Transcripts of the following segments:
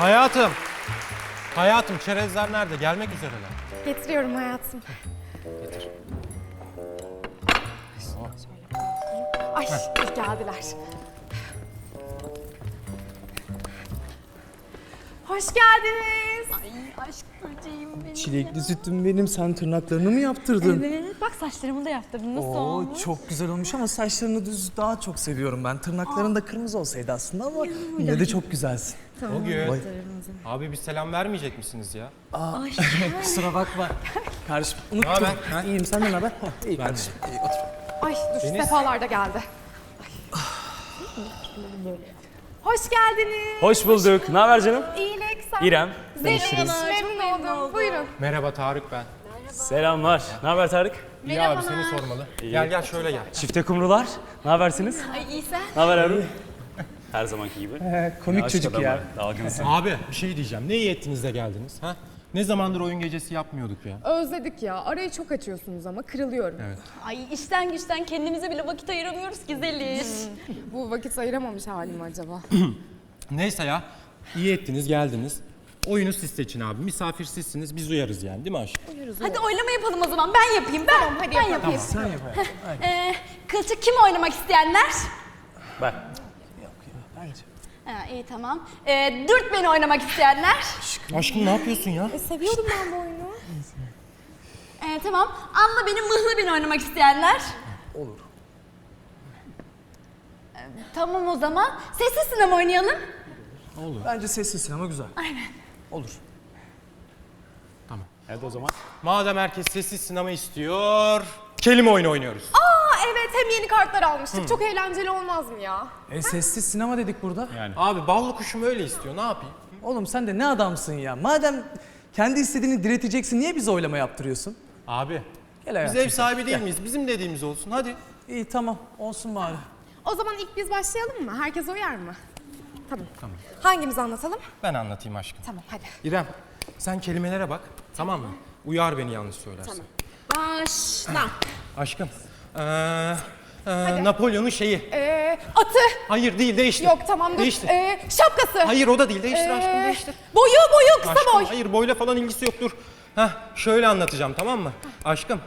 Hayatım. Hayatım çerezler nerede? Gelmek üzereler. Getiriyorum hayatım. Ay iyi geldiler. Hoş geldiniz. Aşk böceğim benim. Çilekli sütüm benim. Sen tırnaklarını mı yaptırdın? Evet, bak saçlarımı da yaptırdım. Nasıl Oo, olmuş? çok güzel olmuş ama saçlarını düz daha çok seviyorum ben. Tırnakların da kırmızı olsaydı aslında ama yine de çok güzelsin. O gün. Vay. Abi bir selam vermeyecek misiniz ya? Ay, Kusura bakma. Kardeşim Ne unuttum. haber? Ha? İyiyim senden ne haber? Heh, İyi kardeşim. İyi, otur. Ay dur Deniz. sefalar da geldi. Ay. Hoş geldiniz. Hoş bulduk. Ne haber canım? İyilik İrem. Memnun oldum. Buyurun. Merhaba Tarık ben. Selamlar. Ne haber Tarık? İyi abi seni sormalı. Gel gel şöyle gel. Çifte kumrular. Ne habersiniz? Ay iyi sen. Ne haber Harun? Her zamanki gibi. He, komik Aşk çocuk adamı, ya. Dalgınsın. Abi bir şey diyeceğim. Ne iyi ettiniz de geldiniz ha? Ne zamandır oyun gecesi yapmıyorduk ya. Özledik ya. Arayı çok açıyorsunuz ama kırılıyorum. Ay işten güçten kendimize bile vakit ayıramıyoruz ki Zeliş. Bu vakit ayıramamış halim acaba? Neyse ya. İyi ettiniz geldiniz. Oyunu siz seçin abi. Misafir sizsiniz. Biz uyarız yani değil mi aşkım? hadi oylama yapalım o zaman. Ben yapayım. Ben, Tamam, hadi ben yapayım. Sen yap hayatım. Aynen. Ee, kılçık kim oynamak isteyenler? Ben. Bence. Ha, iyi tamam. Ee, dürt beni oynamak isteyenler? Aşkım ne yapıyorsun ya? E, seviyordum ben bu oyunu. Ee, tamam. Anla beni mıhlı beni oynamak isteyenler? Olur. Ee, tamam o zaman. Sessiz sinema oynayalım. Bence sessiz sinema güzel. Aynen. Olur. Hadi o zaman. Madem herkes sessiz sinema istiyor, kelime oyunu oynuyoruz. Aa evet hem yeni kartlar almıştık. Çok eğlenceli olmaz mı ya? E sessiz sinema dedik burada. Yani. Abi ballı kuşum öyle istiyor. Ne yapayım? Oğlum sen de ne adamsın ya. Madem kendi istediğini direteceksin niye bize oylama yaptırıyorsun? Abi Gel biz hayatım. ev sahibi değil miyiz? Bizim dediğimiz olsun. Hadi. İyi tamam olsun bari. O zaman ilk biz başlayalım mı? Herkes uyar mı? Tamam. Tamam. Hangimiz anlatalım? Ben anlatayım aşkım. Tamam hadi. İrem sen kelimelere bak. Tamam mı? Uyar beni yanlış söylersen. Başla. Aşkım. Ee, ee, Napolyon'un şeyi. Ee, atı. Hayır değil değiştir. Yok tamam dur. Değiştir. Ee, şapkası. Hayır o da değil. Değiştir aşkım Ee, değiştir. Boyu boyu kısa Aşkım, boy. hayır boyla falan ilgisi yok dur. Heh, şöyle anlatacağım tamam mı? Aşkım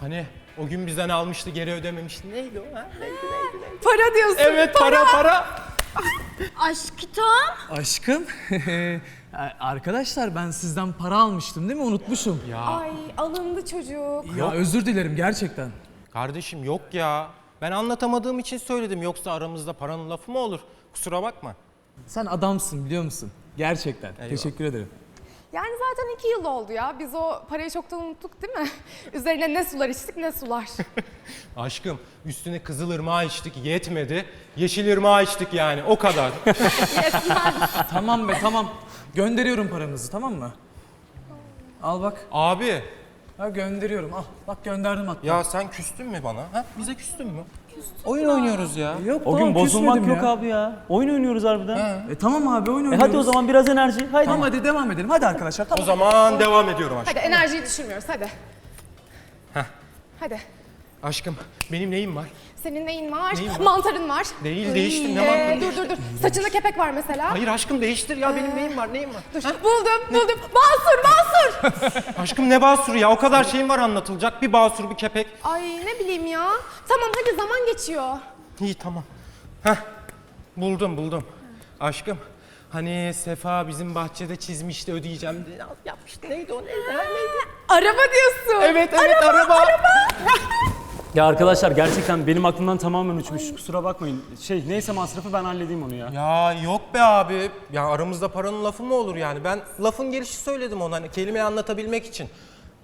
hani o gün bizden almıştı geri ödememişti. Neydi o? Ha? Para diyorsun. Evet para para. Aşkım. Aşkım. Arkadaşlar ben sizden para almıştım değil mi? Unutmuşum. Ya Ay alındı çocuk. Ya özür dilerim gerçekten. kardeşim yok ya. Ben anlatamadığım için söyledim. Yoksa aramızda paranın lafı mı olur? Kusura bakma. Sen adamsın biliyor musun? Gerçekten. Teşekkür ederim. Yani zaten iki yıl oldu ya. Biz o parayı çoktan unuttuk değil mi? Üzerine ne sular içtik ne sular. Aşkım üstüne Kızılırmağı içtik yetmedi. Yeşilırmağı içtik yani o kadar. tamam be tamam. Gönderiyorum paranızı tamam mı? Al bak. Abi Ha gönderiyorum al. Bak gönderdim hatta. ya sen küstün mü bana? Ha? Bize küstün mü? Oyun oynuyoruz ya. Yok O gün bozulmak yok ya. abi ya. Oyun oynuyoruz harbiden. E tamam abi oyun E oynuyoruz. hadi o zaman biraz enerji. Haydi. Tamam hadi devam edelim. Hadi arkadaşlar O tamam. zaman devam ediyorum aşkım. Hadi enerjiyi düşürmüyoruz hadi. Hadi. Aşkım benim neyim var? Senin neyin var? Neyim var? Mantarın var. Değil değiştir ne Ee, var? dur dur dur. Saçında kepek var mesela. Hayır aşkım değiştir ya benim neyim var neyim var? Dur. Buldum buldum. Basur basur. Aşkım ne basuru ya o kadar şeyim var anlatılacak. Bir basur bir kepek. Ay ne bileyim ya. Tamam hadi zaman geçiyor. İyi tamam. Heh buldum buldum. Aşkım hani Sefa bizim bahçede çizmişti ödeyeceğim diye yapmıştı. Neydi o neydi? Ha, neydi? Araba diyorsun. Evet evet araba. Ya arkadaşlar gerçekten benim aklımdan tamamen uçmuş. Kusura bakmayın. Şey neyse masrafı ben halledeyim onu ya. Ya yok be abi. Ya aramızda paranın lafı mı olur yani? Ben lafın gelişi söyledim ona hani kelimeyi anlatabilmek için.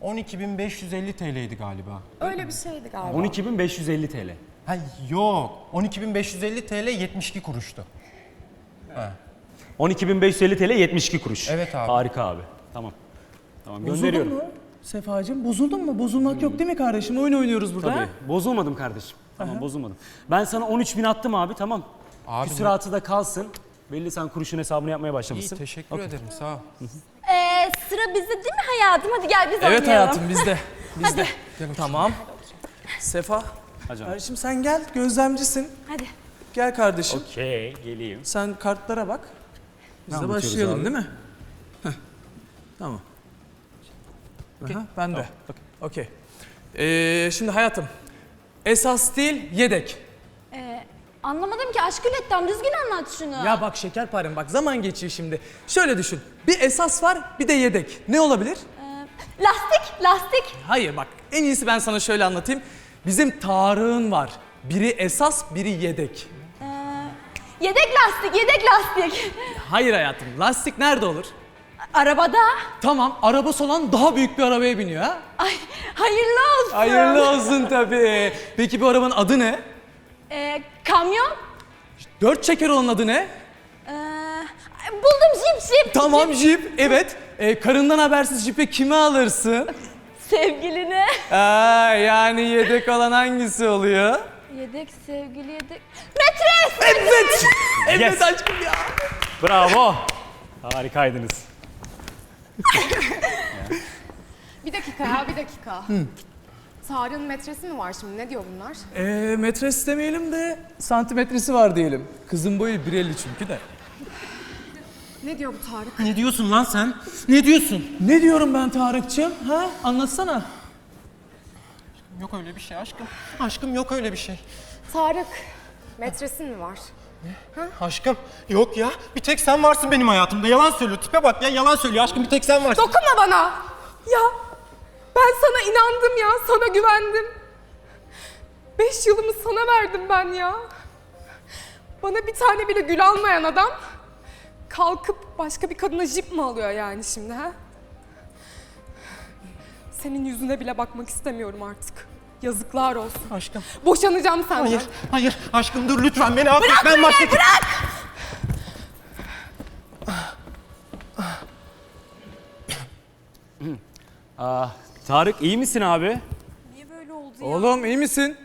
12.550 TL'ydi galiba. Öyle bir şeydi galiba. 12.550 TL. Ha yok. 12.550 TL 72 kuruştu. 12.550 TL 72 kuruş. Evet abi. Harika abi. Tamam. Tamam gönderiyorum. mu? Sefacığım bozuldun mu? Bozulmak yok değil mi kardeşim? Oyun oynuyoruz burada. Tabii. ha? Bozulmadım kardeşim. Tamam bozulmadım. Ben sana 13.000 attım abi tamam. Abi Küsuratı da kalsın. Belli sen kuruşun hesabını yapmaya İyi başlamışsın. teşekkür ederim sağ ol. Ee, sıra bizde değil mi hayatım? Hadi gel biz Evet oynayalım. hayatım bizde. Bizde. tamam. Sefa. Hadi canım. Kardeşim sen gel gözlemcisin. Hadi. Gel kardeşim. Okey geleyim. Sen kartlara bak. Biz de başlayalım değil mi? Heh. Tamam. Aha, ben de. Okey. Ee, şimdi hayatım. Esas değil, yedek. Ee, anlamadım ki aşk ületten düzgün anlat şunu. Ya bak şekerparem bak zaman geçiyor şimdi. Şöyle düşün. Bir esas var, bir de yedek. Ne olabilir? Ee, lastik, lastik. Hayır bak en iyisi ben sana şöyle anlatayım. Bizim Tarık'ın var. Biri esas, biri yedek. Ee, yedek lastik, yedek lastik. Hayır hayatım. Lastik nerede olur? Arabada. Tamam, arabası olan daha büyük bir arabaya biniyor ha. Ay, hayırlı olsun. Hayırlı olsun tabii. Peki bu arabanın adı ne? Ee, kamyon. Dört çeker olan adı ne? Ee, buldum jip jip. Tamam jip. Evet. Ee, karından habersiz jipe kimi alırsın? Sevgiline. Aa, yani yedek olan hangisi oluyor? Yedek sevgili yedek. Metres. Evet. Evet Yes. aşkım ya. Bravo. Harikaydınız. Bir dakika ya bir dakika. Tarık'ın metresi mi var şimdi? Ne diyor bunlar? Ee, metres demeyelim de santimetresi var diyelim. Kızın boyu 1.50 çünkü de. Ne diyor bu Tarık? Ne diyorsun lan sen? Ne diyorsun? Ne diyorum ben Tarık'cığım? Ha? Anlatsana. Yok öyle bir şey aşkım. Aşkım yok öyle bir şey. Tarık, metresin mi var? Aşkım yok ya. Bir tek sen varsın benim hayatımda. Yalan söylüyor. Tipe bak ya yalan söylüyor aşkım. Bir tek sen varsın. Dokunma bana! Ya ben sana inandım ya, sana güvendim. Beş yılımı sana verdim ben ya. Bana bir tane bile gül almayan adam kalkıp başka bir kadına jip mi alıyor yani şimdi ha? Senin yüzüne bile bakmak istemiyorum artık. Yazıklar olsun. Aşkım. Boşanacağım senden. Hayır, hayır. Aşkım dur lütfen beni affet. ben başka... bırak! Aa, Tarık iyi misin abi? Oğlum iyi misin?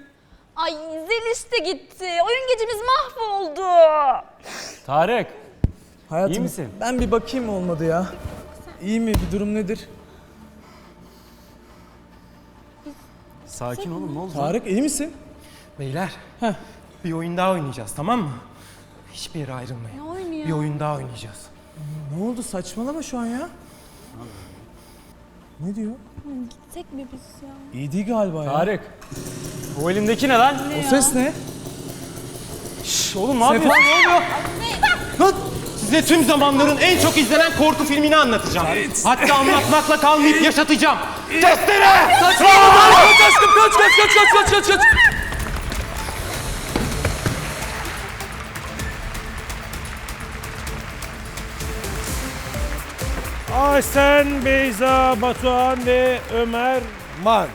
Ay zil işte gitti. Oyun gecemiz mahvoldu. Tarık. Hayatım İyi misin? ben bir bakayım olmadı ya. İyi mi? Bir durum nedir? Sakin olun ne oldu? Tarık iyi misin? Beyler. Heh. Bir oyun daha oynayacağız tamam mı? Hiçbir yere ayrılmayın. Ne oynuyor? Bir oyun daha oynayacağız. Ne oldu? Saçmalama şu an ya. Ne diyor? Gitsek mi biz ya? İyi değil galiba ya. Tarık. O elindeki ne lan? O ses ne? Şş, oğlum ne Sefa yapıyorsun? ne oluyor? Lan size tüm zamanların en çok izlenen korku filmini anlatacağım. Hatta anlatmakla kalmayıp yaşatacağım. Testere! Saçmalama! Kaç aşkım kaç kaç kaç kaç kaç kaç kaç. Aysen, Beyza, Batuhan ve Ömer Man.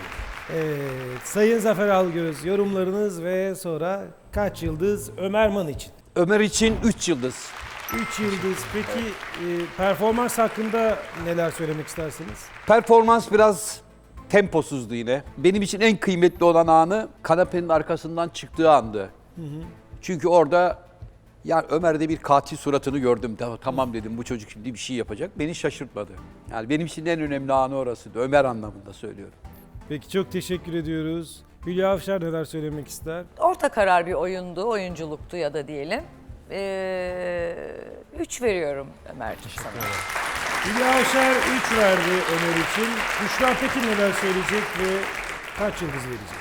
Evet, Sayın Zafer Algöz yorumlarınız ve sonra kaç yıldız Ömer Man için? Ömer için 3 yıldız. 3 yıldız. Peki e, performans hakkında neler söylemek istersiniz? Performans biraz temposuzdu yine. Benim için en kıymetli olan anı kanepenin arkasından çıktığı andı. Çünkü orada ya Ömer'de bir katil suratını gördüm. Ta- Tamam dedim bu çocuk şimdi bir şey yapacak. Beni şaşırtmadı. Yani benim için en önemli anı orasıydı. Ömer anlamında söylüyorum. Peki çok teşekkür ediyoruz. Hülya Avşar neler söylemek ister? orta karar bir oyundu, oyunculuktu ya da diyelim. Ee, üç veriyorum Ömerciğim sana. Hülya Avşar 3 verdi Ömer için. Büşra Pekin neler söyleyecek ve kaç yıldız verecek?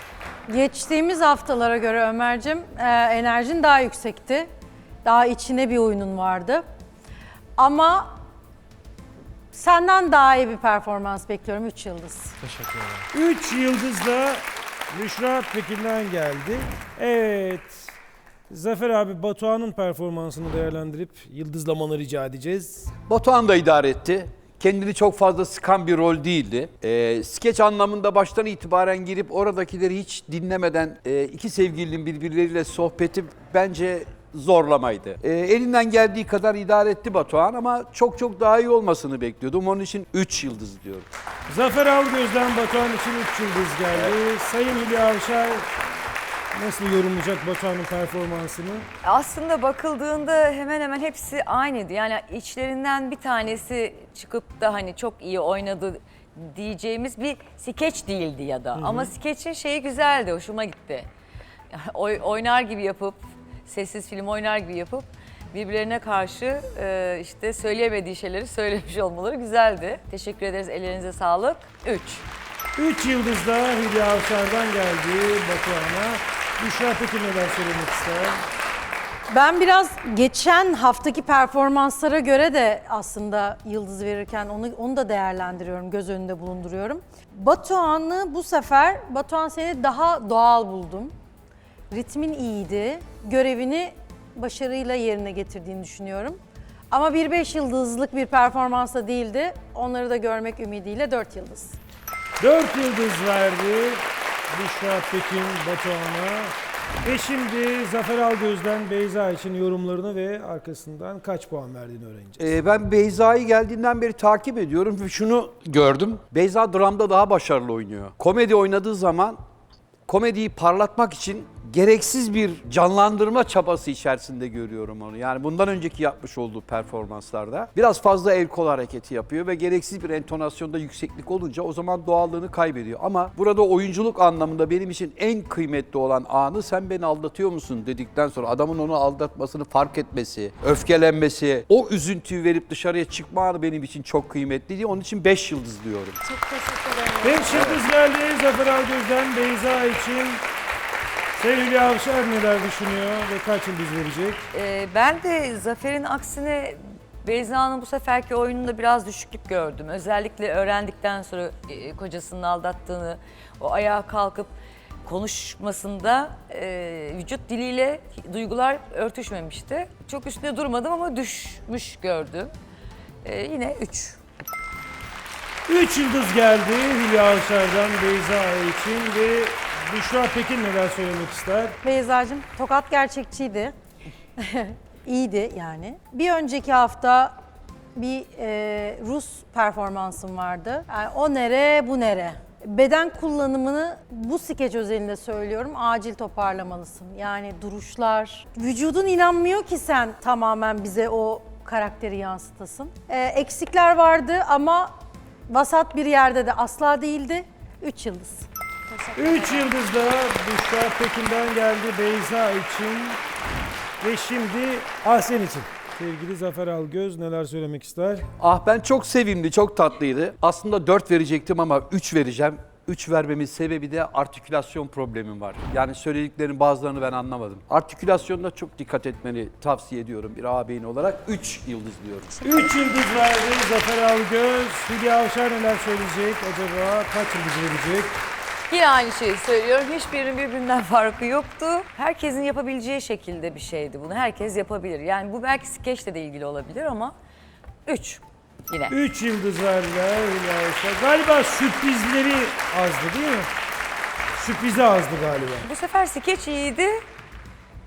Geçtiğimiz haftalara göre Ömer'cim e, enerjin daha yüksekti. Daha içine bir oyunun vardı. Ama senden daha iyi bir performans bekliyorum 3 yıldız. 3 yıldız da Büşra Pekin'den geldi. Evet. Zafer abi Batuhan'ın performansını değerlendirip yıldızlamanı rica edeceğiz. Batuhan da idare etti. Kendini çok fazla sıkan bir rol değildi. Ee, skeç anlamında baştan itibaren girip oradakileri hiç dinlemeden e, iki sevgilinin birbirleriyle sohbeti bence zorlamaydı. Ee, elinden geldiği kadar idare etti Batuhan ama çok çok daha iyi olmasını bekliyordum. Onun için 3 yıldız diyorum. Zafer Algöz'den Batuhan için 3 yıldız geldi. Sayın Hülya Avşar nasıl yorumlayacak Batuhan'ın performansını? Aslında bakıldığında hemen hemen hepsi aynıydı. Yani içlerinden bir tanesi çıkıp da hani çok iyi oynadı diyeceğimiz bir skeç değildi ya da. Ama skeçin şeyi güzeldi, hoşuma gitti. Oy, oynar gibi yapıp, sessiz film oynar gibi yapıp birbirlerine karşı e, işte söyleyemediği şeyleri söylemiş olmaları güzeldi. Teşekkür ederiz. Ellerinize sağlık. 3. 3 yıldız da Hülya Avşar'dan geldi Batuhan'a. Büşra peki neler söylemek ister? Ben biraz geçen haftaki performanslara göre de aslında yıldız verirken onu onu da değerlendiriyorum, göz önünde bulunduruyorum. Batuhan'ı bu sefer, Batuhan seni daha doğal buldum. Ritmin iyiydi, görevini başarıyla yerine getirdiğini düşünüyorum. Ama bir beş yıldızlık bir performans da değildi. Onları da görmek ümidiyle dört yıldız. 4 yıldız verdi Büşra Pekin Batuhan'a. Ve şimdi Zafer Algöz'den Beyza için yorumlarını ve arkasından kaç puan verdiğini öğreneceğiz. Ee, ben Beyza'yı geldiğinden beri takip ediyorum ve şunu gördüm. Beyza dramda daha başarılı oynuyor. Komedi oynadığı zaman komediyi parlatmak için gereksiz bir canlandırma çabası içerisinde görüyorum onu. Yani bundan önceki yapmış olduğu performanslarda biraz fazla el kol hareketi yapıyor ve gereksiz bir entonasyonda yükseklik olunca o zaman doğallığını kaybediyor. Ama burada oyunculuk anlamında benim için en kıymetli olan anı sen beni aldatıyor musun dedikten sonra adamın onu aldatmasını fark etmesi, öfkelenmesi, o üzüntüyü verip dışarıya çıkma anı benim için çok kıymetli diye onun için 5 yıldız diyorum. 5 yıldız geldi Zafer Algöz'den Beyza için. Hülya Avşar neler düşünüyor ve kaç yıldız verecek? Ee, ben de Zafer'in aksine Beyza'nın bu seferki oyununda biraz düşüklük gördüm. Özellikle öğrendikten sonra e, kocasının aldattığını, o ayağa kalkıp konuşmasında e, vücut diliyle duygular örtüşmemişti. Çok üstünde durmadım ama düşmüş gördüm. E, yine 3. 3 yıldız geldi Hülya Avşar'dan Beyza için ve Büşra Pekin neler söylemek ister? Beyza'cığım tokat gerçekçiydi. İyiydi yani. Bir önceki hafta bir e, Rus performansım vardı. Yani o nere bu nere. Beden kullanımını bu skeç özelinde söylüyorum acil toparlamalısın. Yani duruşlar, vücudun inanmıyor ki sen tamamen bize o karakteri yansıtasın. E, eksikler vardı ama vasat bir yerde de asla değildi. 3 yıldız. 3 yıldız da Büşra Pekin'den geldi Beyza için ve şimdi Ahsen için. Sevgili Zafer Algöz neler söylemek ister? Ah ben çok sevimli, çok tatlıydı. Aslında 4 verecektim ama 3 vereceğim. 3 vermemin sebebi de artikülasyon problemim var. Yani söylediklerin bazılarını ben anlamadım. Artikülasyonda çok dikkat etmeni tavsiye ediyorum bir ağabeyin olarak. 3 yıldız diyorum. 3 yıldız verdi Zafer Algöz. Hülya Avşar neler söyleyecek acaba? Kaç yıldız verecek? Yine aynı şeyi söylüyorum. Hiçbirinin birbirinden farkı yoktu. Herkesin yapabileceği şekilde bir şeydi bunu. Herkes yapabilir. Yani bu belki skeçle de ilgili olabilir ama 3 yine. 3 yıldız Hülya Avşar. Galiba sürprizleri azdı değil mi? Sürprizi azdı galiba. Bu sefer skeç iyiydi.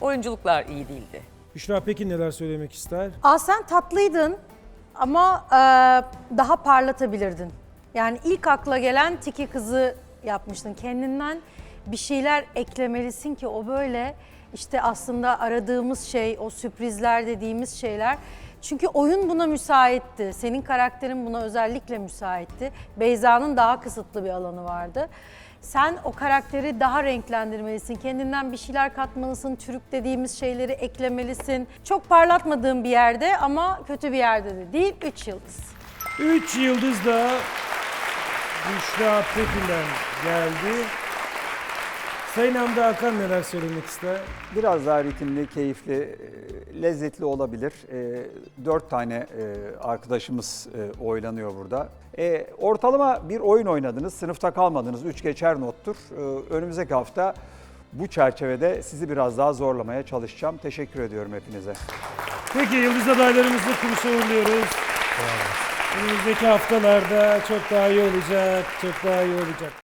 Oyunculuklar iyi değildi. Büşra Pekin neler söylemek ister? Aa sen tatlıydın ama e, daha parlatabilirdin. Yani ilk akla gelen tiki kızı yapmıştın. Kendinden bir şeyler eklemelisin ki o böyle işte aslında aradığımız şey, o sürprizler dediğimiz şeyler. Çünkü oyun buna müsaitti. Senin karakterin buna özellikle müsaitti. Beyza'nın daha kısıtlı bir alanı vardı. Sen o karakteri daha renklendirmelisin. Kendinden bir şeyler katmalısın. Türük dediğimiz şeyleri eklemelisin. Çok parlatmadığın bir yerde ama kötü bir yerde de değil. 3 yıldız. 3 yıldız da Büşra Pekin'den geldi. Sayın Hamdi Hakan neler söylemek ister? Biraz daha ritimli, keyifli, e, lezzetli olabilir. E, Dört tane e, arkadaşımız e, oylanıyor burada. E, Ortalama bir oyun oynadınız, sınıfta kalmadınız. Üç geçer nottur. E, Önümüzdeki hafta bu çerçevede sizi biraz daha zorlamaya çalışacağım. Teşekkür ediyorum hepinize. Peki yıldız adaylarımızı kuruşa uğurluyoruz. Önümüzdeki haftalarda çok daha iyi olacak, çok daha iyi olacak.